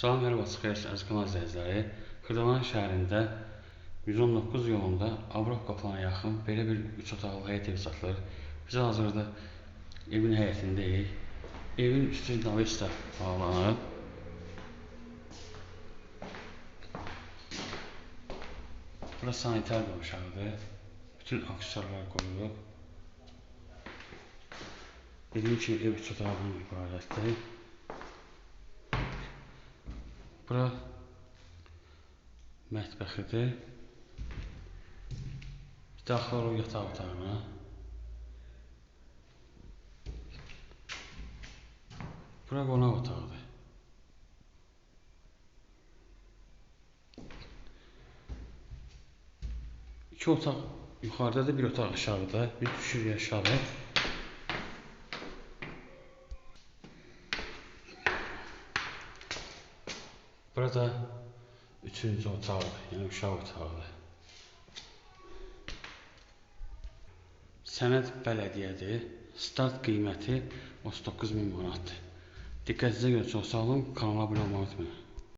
Salam, hər vaxt xeyir, əziz kanal izləyiciləri. Xırdalan şəhərində 119 yolunda Avropa qapılarına yaxın belə bir 3 otaqlı həyət evi satılır. Biz hazırda evin həyətindəyik. Evin üstü Navesta bağlanıb. Bura sanitar qovşağıdır. Bütün aksesuarlar qoyulub. Dediyim kimi ev 3 otaqdan ibarətdir. Bura mətbəxidir. Daxil olub yataq otağına. Bura qonaq otağıdır. İki otaq yuxarıdadır, bir otaq aşağıda. Biz düşürük aşağı. Burada üçüncü otaqdır, yəni uşaq otağıdır. Sənəd bələdiyyədir. Start qiyməti 39 min manatdır. Diqqətinizə görə çox sağ olun. Kanala abunə olmağı unutmayın.